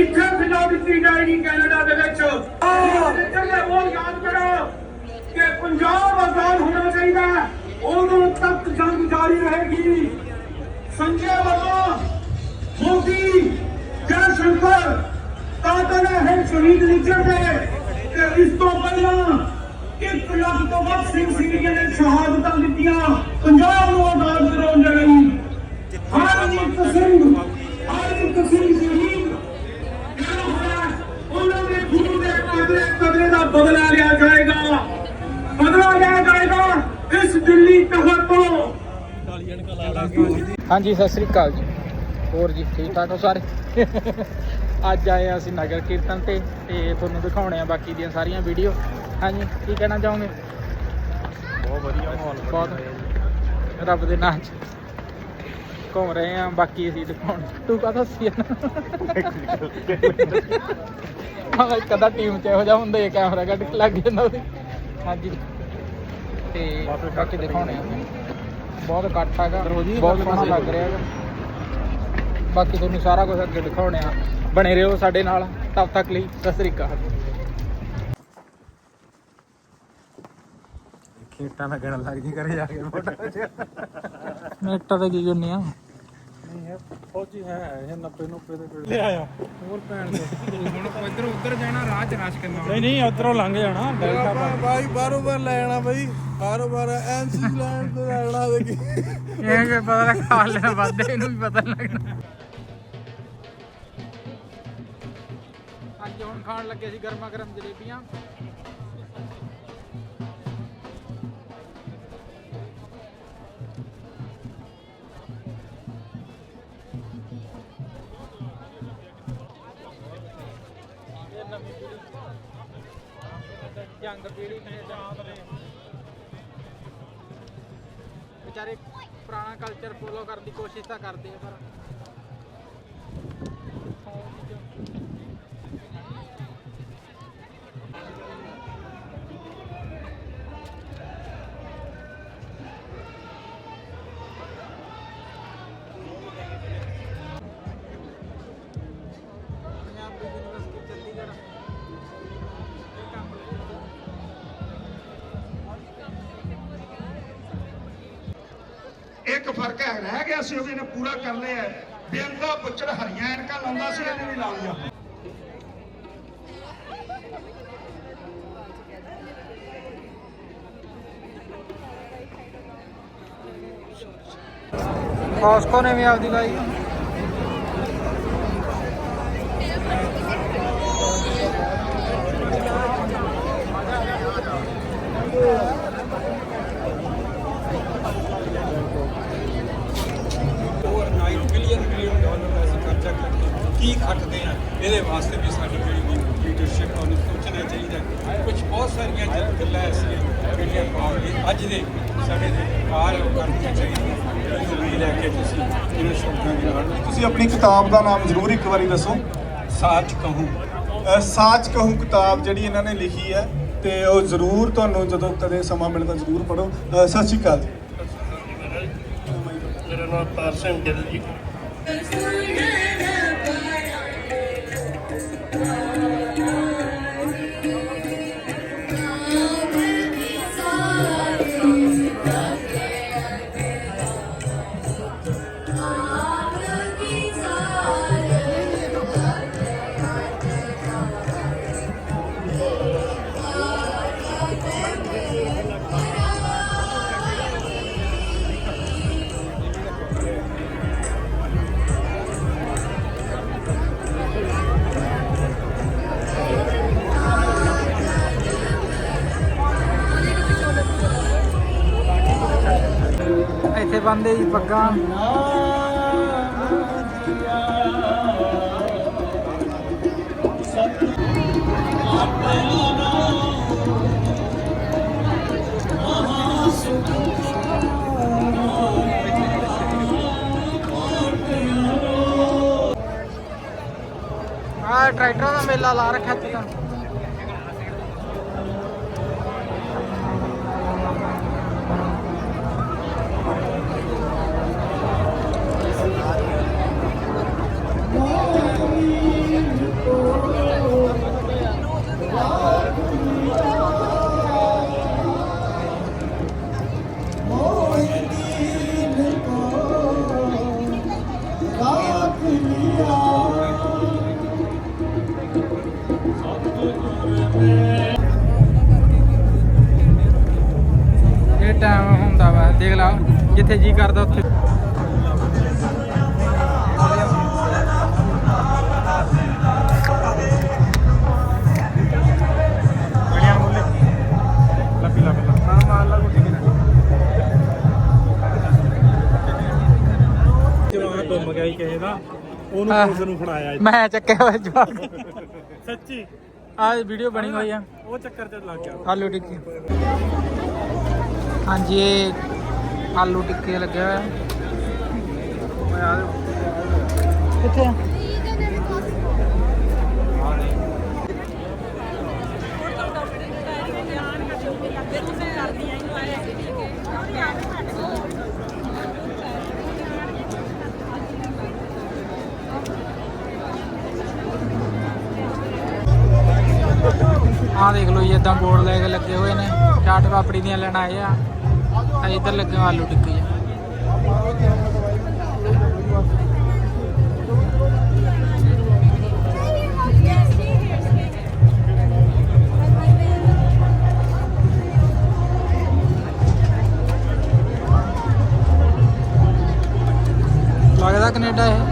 ਇੱਥੇ ਸਜ਼ਾ ਦਿੱਤੀ ਜਾਏਗੀ ਕੈਨੇਡਾ ਦੇ ਵਿੱਚ। ਜਿਹੜੇ ਉਹ ਯਾਦ ਕਰੋ ਕਿ ਪੰਜਾਬ ਆਜ਼ਾਦ ਹੋਣਾ ਚਾਹੀਦਾ। ਉਦੋਂ ਤੱਕ ਜੰਗ ਜਾਰੀ ਰਹੇਗੀ। ਸੰਜੇ ਵੱਲੋਂ ਮੋਦੀ ਜੈ ਸ਼ੰਕਰ ਕਾਤਲ ਹੈ ਸ਼ਹੀਦ ਲਿਖਣ ਦੇ ਤੇ ਇਸ ਤੋਂ ਪਹਿਲਾਂ ਇੱਕ ਲੱਖ ਤੋਂ ਵੱਧ ਸਿੰਘ ਸਿੰਘੀਆਂ ਨੇ ਸ਼ਹਾਦਤਾਂ ਦਿੱਤੀਆਂ। ਪੰਜਾਬ ਨੂੰ ਆਜ਼ਾਦ ਕਰਾਉਣ ਦੇ ਲਈ ਹਰ ਇੱਕ ਸਿੰਘ ਹਰ ਇੱਕ ਸਿੰਘ ਸ਼ਹੀਦ ਜਿਹੜਾ ਹੋਇਆ ਉਹਨਾਂ ਦੇ ਖੂਨ ਦੇ ਕਦਰੇ ਕਦਰੇ ਦਾ ਬਦਲਾ ਲਿਆ ਜਾਏਗਾ ਬਦਲਾ ਲਿਆ ਜਾਏਗਾ ਇਸ ਦਿੱਲੀ ਤਖਤ ਤੋਂ ਹਾਂਜੀ ਸਤਿ ਸ੍ਰੀ ਅਕਾਲ ਜੀ। ਹੋਰ ਜੀ ਠੀਕ ਠਾਕ ਹੋ ਸਾਰੇ? ਅੱਜ ਆਏ ਹਾਂ ਅਸੀਂ ਨਗਰ ਕੀਰਤਨ ਤੇ ਤੇ ਤੁਹਾਨੂੰ ਦਿਖਾਉਣੇ ਆ ਬਾਕੀ ਦੀਆਂ ਸਾਰੀਆਂ ਵੀਡੀਓ। ਹਾਂਜੀ ਕੀ ਕਹਿਣਾ ਚਾਹੋਗੇ? ਬਹੁਤ ਵਧੀਆ ਮਾਹੌਲ ਬਹੁਤ ਰੱਬ ਦੇ ਨਾਂ 'ਚ ਘੁੰਮ ਰਹੇ ਆ ਬਾਕੀ ਅਸੀਂ ਦਿਖਾਉਣ। ਤੂੰ ਕਾਹਦਾ ਸੀ ਇੱਕ ਅੱਧਾ ਟੀਮ ਚ ਇਹੋ ਜਿਹਾ ਹੁੰਦਾ ਹੈ ਕੈਮਰਾ ਕੱਢ ਕੇ ਲੱਗ ਜਾਂਦਾ ਹਾਂਜੀ ਤੇ ਬਾਕੀ ਦਿਖਾਉਣੇ ਆ ਬਹੁਤ ਇਕੱਠ ਹੈਗਾ ਬਹੁਤ ਸੋਹਣਾ ਲੱਗ ਰਿਹਾ ਹੈਗਾ। ਬਾਕੀ ਤੁਹਾਨੂੰ ਸਾਰਾ ਕੁਝ ਅੱਗੇ ਦਿਖਾਉਣੇ ਆ। ਬਣੇ ਰਹੋ ਸਾਡੇ ਨਾਲ ਤਦ ਤੱਕ ਲਈ ਸਤਿ ਸ੍ਰੀ ਅਕਾਲ। ਖੇਤਾਂ ਨਾਲ ਗਣ ਲੱਗ ਜੀ ਕਰੇ ਜਾ ਕੇ ਫੋਟੋ ਨੈਟਾਂ ਤੇ ਕੀ ਕਰਨੀ ਆ ਫੌਜੀ ਹੈ ਇਹ 90 90 ਦੇ ਲੈ ਆਇਆ ਹੋਰ ਭੈਣ ਦੇ ਹੁਣ ਇੱਧਰ ਉੱਧਰ ਜਾਣਾ ਰਾਹ ਚ ਰਸ਼ ਕਰਨਾ ਨਹੀਂ ਨਹੀਂ ਉਧਰੋਂ ਲੰਘ ਜਾਣਾ ਡੈਲਟਾ ਬਾਈ ਬਾਰੋ ਬਾਰ ਲੈ ਆਣਾ ਬਾਈ। ਬਾਰੋ ਬਾਰ ਐਨਸੀ ਲੈਂਡ ਤੋਂ ਲੈਣਾ ਦੇਖੀ ਇਹ ਕਿ ਪਤਾ ਲੱਗ ਖਾ ਲੈਣਾ ਵੱਧਦੇ ਇਹਨੂੰ ਵੀ ਪਤਾ ਲੱਗਣਾ ਅੱਜ ਹੁਣ ਖਾਣ ਲੱਗੇ ਸੀ ਗਰਮਾ ਗਰਮ ਜਲੇਬੀਆਂ। ਜੰਗ ਪੀੜ੍ਹੀ ਨੇ ਜਾਂ ਵਿਚਾਰੇ ਪੁਰਾਣਾ ਕਲਚਰ ਫੋਲੋ ਕਰਨ ਦੀ ਕੋਸ਼ਿਸ਼ ਤਾਂ ਕਰਦੇ ਆ ਪਰ ਇੱਕ ਫ਼ਰਕ ਹੈ, ਰਹਿ ਗਿਆ ਸੀ ਉਹਦੇ ਨੇ, ਪੂਰਾ ਕਰ ਲਿਆ ਹੈ। ਬੁੱਚੜ ਹਰੀਆਂ ਐਨਕਾਂ ਲਾਉਂਦਾ ਸੀ ਇਹਨੇ ਵੀ ਲਾ ਲਿਆ ਕਾਸਕੋ ਨੇ ਵੀ ਆਪਦੀ ਲਾਈ ਕਰਕੇ ਕੀ ਖੱਟਦੇ ਆ? ਇਹਦੇ ਵਾਸਤੇ ਵੀ ਸਾਡੀ ਜਿਹੜੀ ਲੀਡਰਸ਼ਿਪ ਨੂੰ ਸੋਚਣਾ ਚਾਹੀਦਾ। ਕੁਝ ਬਹੁਤ ਸਾਰੀਆਂ ਗੱਲਾਂ ਐਸੀਆਂ ਜਿਹੜੀਆਂ ਬਾਅਦ ਅੱਜ ਦੇ ਸਾਡੇ ਦੇ ਕਾਰ ਕਰਨੀਆਂ ਚਾਹੀਦੀਆਂ। ਜਿਹੜੀ ਉਮੀਦ ਹੈ ਕਿ ਤੁਸੀਂ ਇਹਨਾਂ ਸ਼ਬਦਾਂ ਦੇ ਨਾਲ ਤੁਸੀਂ ਆਪਣੀ ਕਿਤਾਬ ਦਾ ਨਾਮ ਜ਼ਰੂਰ ਇੱਕ ਵਾਰੀ ਦੱਸੋ। ਸਾਚ ਕਹੂੰ। ਸਾਚ ਕਹੂੰ ਕਿਤਾਬ ਜਿਹੜੀ ਇਹਨਾਂ ਨੇ ਲਿਖੀ ਹੈ ਤੇ ਉਹ ਜ਼ਰੂਰ ਤੁਹਾਨੂੰ ਜਦੋਂ ਕਦੇ ਸਮਾਂ ਮਿਲਦਾ ਜ਼ਰੂਰ ਪੜੋ ਸਤਿ ਸ਼੍ਰੀ ਅਕਾਲ ਜੀ। ਮੇਰਾ ਨਾਮ ਤਾਰਸਨ ਗਿੱਲ ਜੀ। Thank you. ਬੰਦੇ ਜੀ ਪੱਗਾਂ। ਆ ਟਰੈਕਟਰਾਂ ਦਾ ਮੇਲਾ ਲਾ ਰੱਖਿਆ ਇੱਥੇ ਤਾਂ ਜਿੱਥੇ ਜੀ ਕਰਦਾ ਉੱਥੇ। ਲਾ ਲਾ ਗੁੰਮ ਗਿਆ ਹੀ ਕਿਸੇ ਦਾ ਉਹਨੂੰ। ਪੁਲਿਸ ਨੂੰ ਫੜਾਇਆ। ਮੈਂ ਚੱਕਿਆ ਹੋਇਆ ਜਵਾਬ ਸੱਚੀ? ਆ ਵੀਡੀਓ ਬਣੀ ਹੋਈ ਆ। ਉਹ ਚੱਕਰ ਚ ਲੱਗ ਗਿਆ। ਆਲੂ ਟਿੱਕੀ ਹਾਂਜੀ ਇਹ ਆਲੂ ਟਿੱਕੇ ਲੱਗਿਆ ਹੋਇਆ। ਕਿੱਥੇ ਆ? ਦੇਖ ਲਓ ਜੀ ਇਦਾਂ ਬੋਰਡ ਲੈ ਕੇ ਲੱਗੇ ਹੋਏ ਨੇ। ਚਾਟ ਪਾਪੜੀ ਦੀਆਂ ਲੈਣ ਆਏ ਆ। ਆ ਇੱਧਰ ਲੱਗੇ ਆਲੂ ਟਿੱਕੀ ਜੀ ਲੱਗਦਾ ਕੈਨੇਡਾ ਇਹ।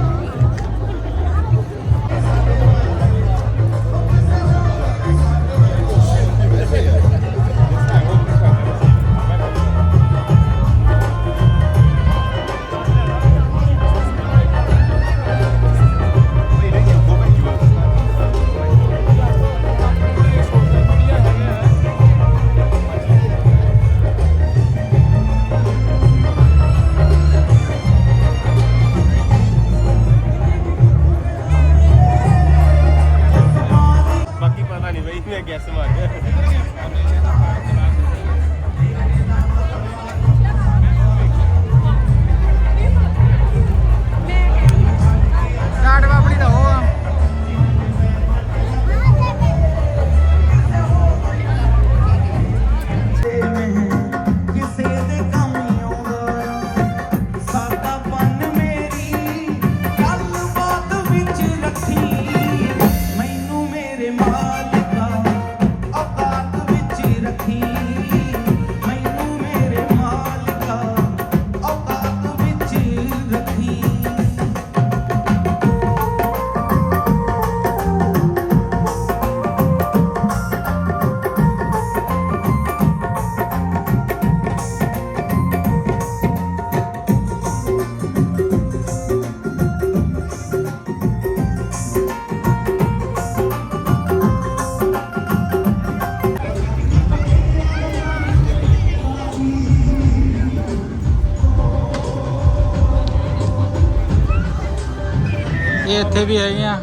ਇੱਥੇ ਵੀ ਹੈਗੀਆਂ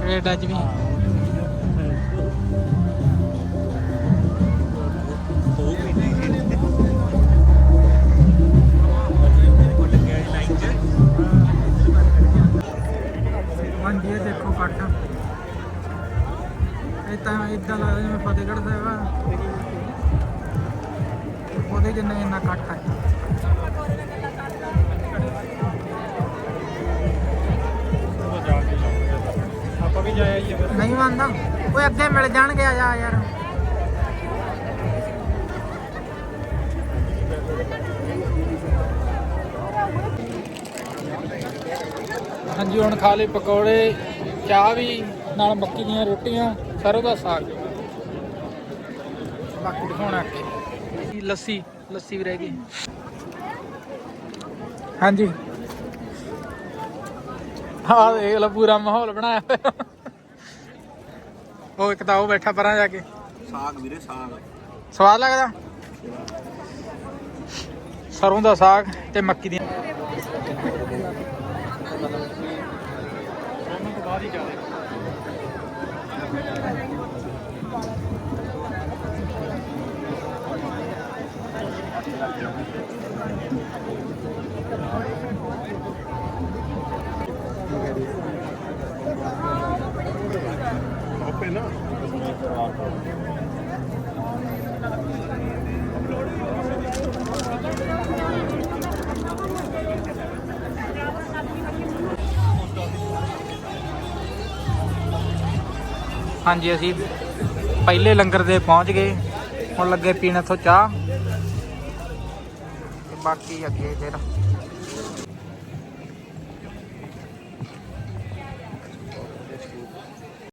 ਕੈਨੇਡਾ 'ਚ ਵੀ। ਹਾਂਜੀ ਇਹ ਦੇਖੋ ਕੱਟ ਇਹ ਤਾਂ ਇਦਾਂ ਲੱਗਦਾ ਜਿਵੇਂ ਫਤਿਹਗੜ੍ਹ ਸਾਹਿਬ ਆ। ਉਹਦੇ ਜਿੰਨਾ ਇੰਨਾ ਕੱਟ ਹੈ ਵੀ ਜਾਇਆ ਹੀ ਆ ਨਹੀਂ ਮੰਨਦਾ। ਓਏ ਅੱਗੇ ਮਿਲ ਜਾਣਗੇ ਆ ਜਾ ਯਾਰ। ਹਾਂਜੀ ਹੁਣ ਖਾ ਲਏ ਪਕੌੜੇ ਚਾਹ ਵੀ ਨਾਲ ਮੱਕੀ ਦੀਆਂ ਰੋਟੀਆਂ ਸਰੋਂ ਦਾ ਸਾਗ। ਬਾਕੀ ਦਿਖਾਉਣਾ ਅੱਗੇ। ਲੱਸੀ ਲੱਸੀ ਵੀ ਰਹਿ ਗਈ। ਹਾਂਜੀ। ਹਾਂ ਦੇਖ ਲਓ ਪੂਰਾ ਮਾਹੌਲ ਬਣਾਇਆ ਹੋਇਆ। ਉਹ ਇੱਕ ਤਾਂ ਉਹ ਬੈਠਾ ਪਰਾਂ ਜਾ ਕੇ। ਸਾਗ ਵੀਰੇ ਸਾਗ। ਸਵਾਦ ਲੱਗਦਾ? ਸਰੋਂ ਦਾ ਸਾਗ ਤੇ ਮੱਕੀ ਦੀਆਂ। ਆਪੇ ਨਾ ਹਾਂਜੀ, ਅਸੀਂ ਪਹਿਲੇ ਲੰਗਰ ਦੇ ਪਹੁੰਚ ਗਏ। ਹੁਣ ਲੱਗੇ ਪੀਣ ਤੋਂ ਚਾਹ। ਬਾਕੀ ਅੱਗੇ ਫਿਰ